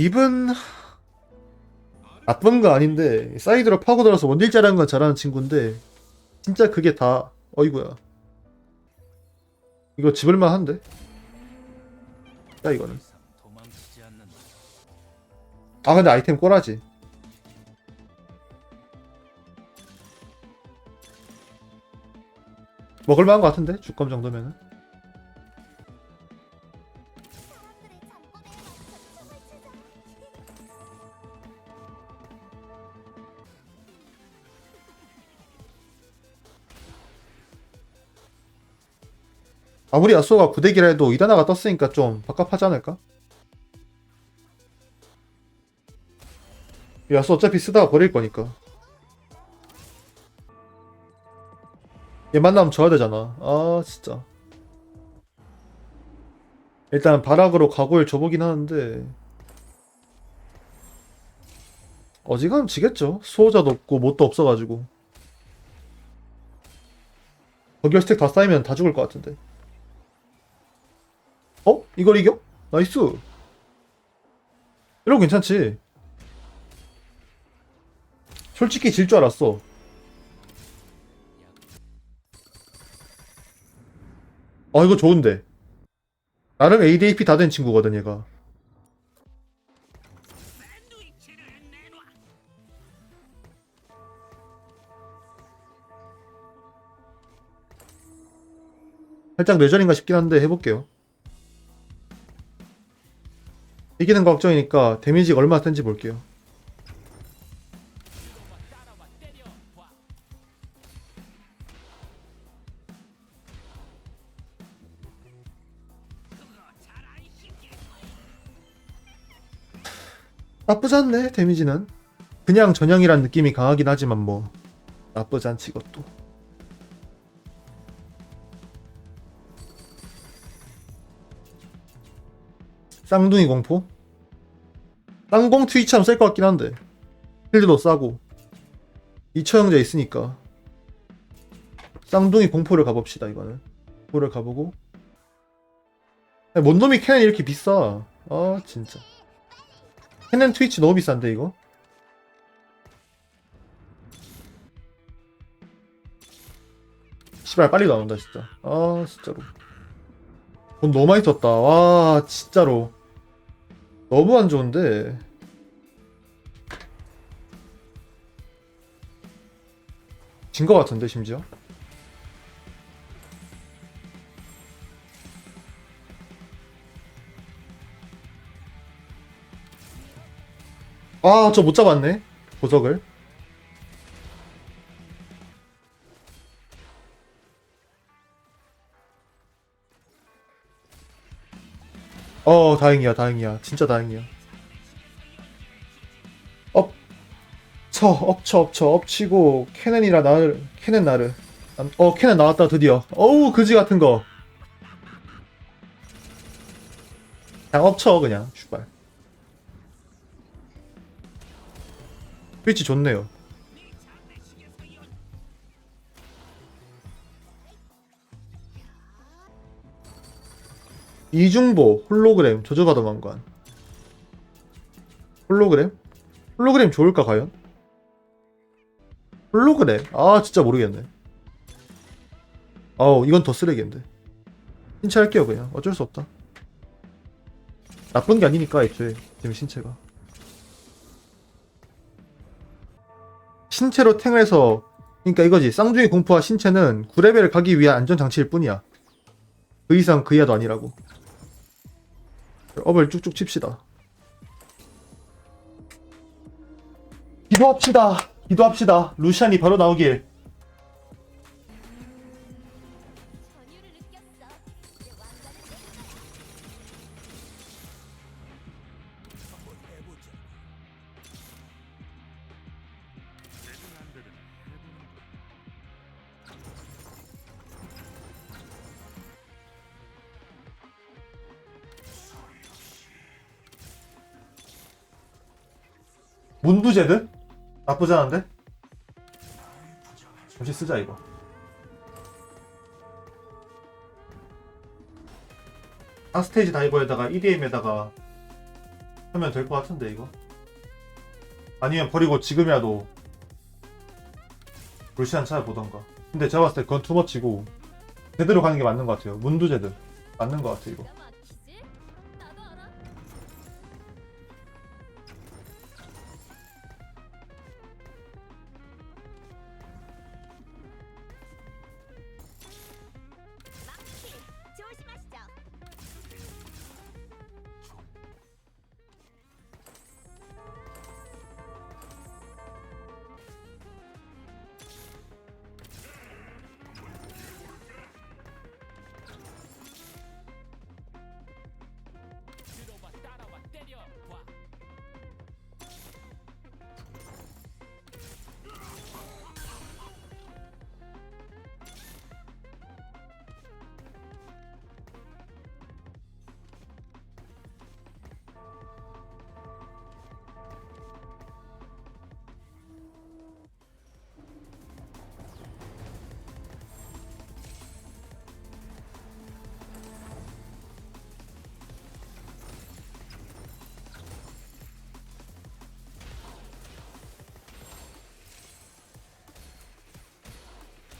립은 나쁜 거 아닌데 사이드로 파고들어서 원딜 잘하는 건 잘하는 친구인데 진짜 그게 다 어이구야. 이거 집을만 한데? 야 이거는. 아 근데 아이템 꼬라지. 먹을만한 거 같은데? 주검 정도면은 아무리 야쏘가 구대기라 해도 이다나가 떴으니까 좀 바깝하지 않을까? 야쏘 어차피 쓰다가 버릴 거니까. 얘 만나면 져야 되잖아. 아 진짜. 일단 바락으로 각오를 줘보긴 하는데. 어지간하면 지겠죠. 수호자도 없고 뭣도 없어가지고. 거기에 스택 다 쌓이면 다 죽을 것 같은데 어? 이걸 이겨? 나이스. 이러고 괜찮지. 솔직히 질 줄 알았어. 아 이거 좋은데. 나름 ADAP 다 된 친구거든 얘가. 살짝 뇌절인가 싶긴 한데 해볼게요 이기는 거 걱정이니까 데미지가 얼마나 센지 볼게요. 나쁘지 않네 데미지는. 그냥 전형이란 느낌이 강하긴 하지만 뭐 나쁘지 않지 이것도 쌍둥이 공포? 쌍공 트위치하면 셀 것 같긴 한데. 필드도 싸고. 2처 형제 있으니까. 쌍둥이 공포를 가봅시다 이거는. 공포를 가보고. 아니, 뭔 놈이 캐넨 이렇게 비싸? 아 진짜. 캐넨 트위치 너무 비싼데 이거? 씨발 빨리 나온다 진짜. 아 진짜로. 돈 너무 많이 썼다. 와 진짜로 너무 안 좋은데. 진거 같은데 심지어? 아 저 못 잡았네. 보석을 어 다행이야 다행이야. 진짜 다행이야. 엎쳐 엎쳐 엎쳐 엎치고 캐넨이라 나를 캐넨 나를. 남- 어 캐넨 나왔다 드디어. 어우 그지 같은 거. 그냥 엎쳐 그냥. 슈발. 트위치 좋네요 이중보 홀로그램 저조가 도망관. 홀로그램? 홀로그램 좋을까 과연? 홀로그램? 아 진짜 모르겠네. 아우 이건 더 쓰레기인데. 신체할게요 그냥. 어쩔 수 없다. 나쁜 게 아니니까 애초에. 지금 신체가. 신체로 탱을 해서 그러니까 이거지. 쌍둥이 공포와 신체는 9레벨을 가기 위한 안전장치일 뿐이야. 그 이상 그 이하도 아니라고 업을 쭉쭉 칩시다. 기도합시다. 기도합시다. 루시안이 바로 나오길. 문두제드? 나쁘지 않은데? 잠시 쓰자 이거. 한 스테이지 다이버에다가 EDM에다가 하면 될 것 같은데 이거 아니면 버리고 지금이라도 루시안 찾아보던가 근데 제가 봤을 때 그건 투머치고 제대로 가는 게 맞는 것 같아요 문두제들 맞는 것 같아 이거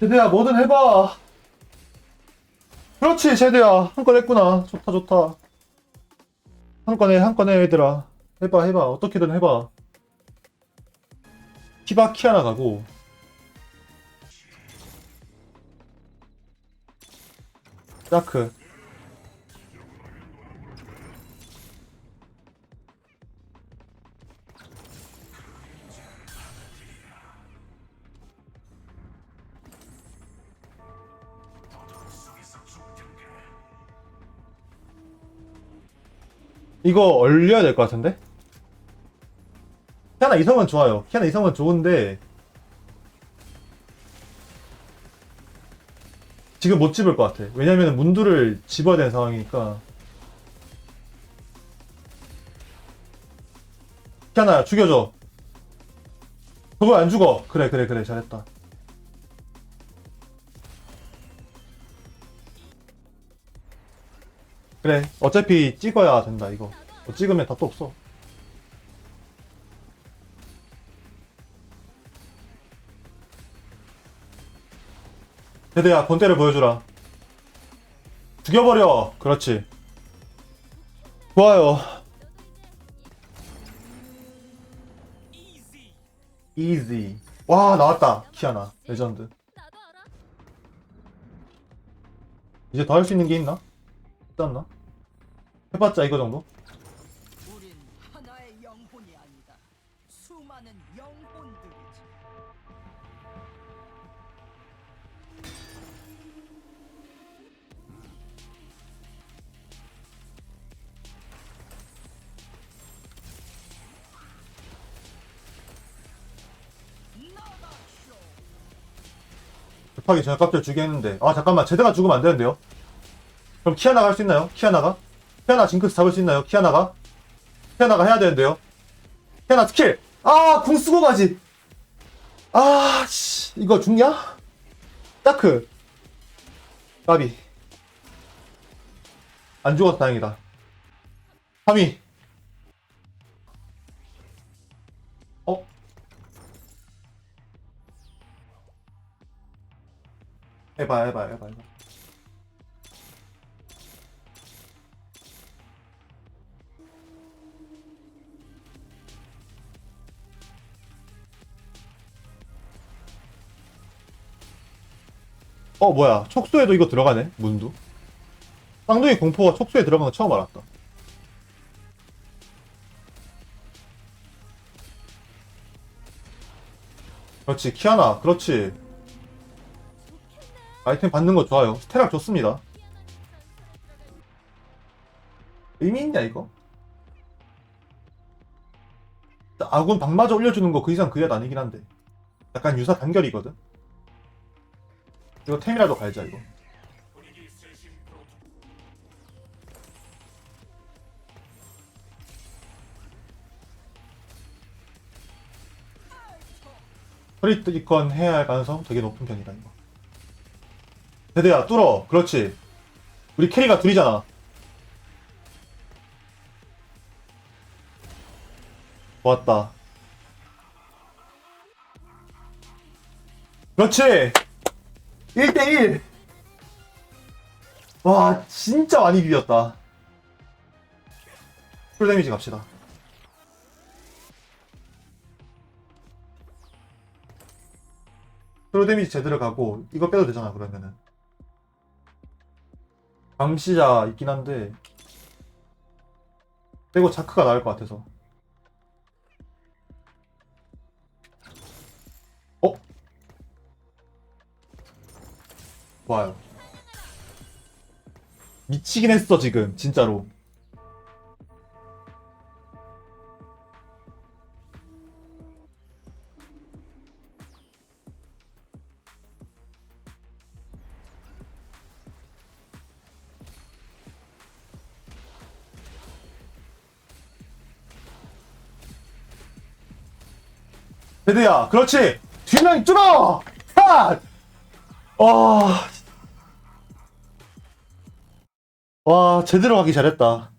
제대야 뭐든 해봐. 그렇지 제대야. 한 건 했구나. 좋다 좋다. 한 건에 한 건에 얘들아. 해봐 해봐. 어떻게든 해봐. 키바 키아나 가고. 자크 이거 얼려야 될 것 같은데? 키아나 이성은 좋아요. 키아나 이성은 좋은데 지금 못 집을 것 같아. 왜냐면 문두를 집어야 되는 상황이니까. 키아나 죽여줘. 그거 안 죽어. 그래 그래 그래 잘했다. 그래 어차피 찍어야 된다 이거. 뭐 찍으면 답도 없어. 대대야 본때를 보여주라. 죽여버려. 그렇지. 좋아요. easy. 와 나왔다. 키아나 레전드. 이제 더 할 수 있는 게 있나? 있지 않나? 해봤자 이거 정도? 하게 전혀 값을 주게 했는데 아 잠깐만 제대가 죽으면 안 되는데요? 그럼 키아나가 할 수 있나요? 키아나가? 키아나 징크스 잡을 수 있나요? 키아나가? 키아나가 해야 되는데요? 키아나 스킬! 아! 궁 쓰고 가지! 아, 씨. 이거 죽냐? 따크. 까비. 안 죽어서 다행이다. 3위. 해봐, 해봐, 해봐, 해봐. 어 뭐야. 촉수에도 이거 들어가네 문도. 쌍둥이 공포가 촉수에 들어간 거 처음 알았다. 그렇지 키아나. 그렇지 아이템 받는 거 좋아요. 스테락 좋습니다. 의미 있냐 이거? 아군 방마저 올려주는 거 그 이상 그게 아니긴 한데. 약간 유사 단결이거든? 이거 템이라도 갈자 이거. 프리트리컨 해야 할 가능성 되게 높은 편이다 이거 대대야 뚫어 그렇지 우리 캐리가 둘이잖아 좋았다. 그렇지! 1대1! 와, 진짜 많이 비볐다. 풀 데미지 갑시다. 풀 데미지 제대로 가고, 이거 빼도 되잖아, 그러면은. 감시자 있긴 한데, 빼고 자크가 나을 것 같아서. 어? 좋아요. 미치긴 했어, 지금. 진짜로. 베드야, 그렇지! 뒷면 뚫어! 샷! 와. 와, 제대로 하기 잘했다.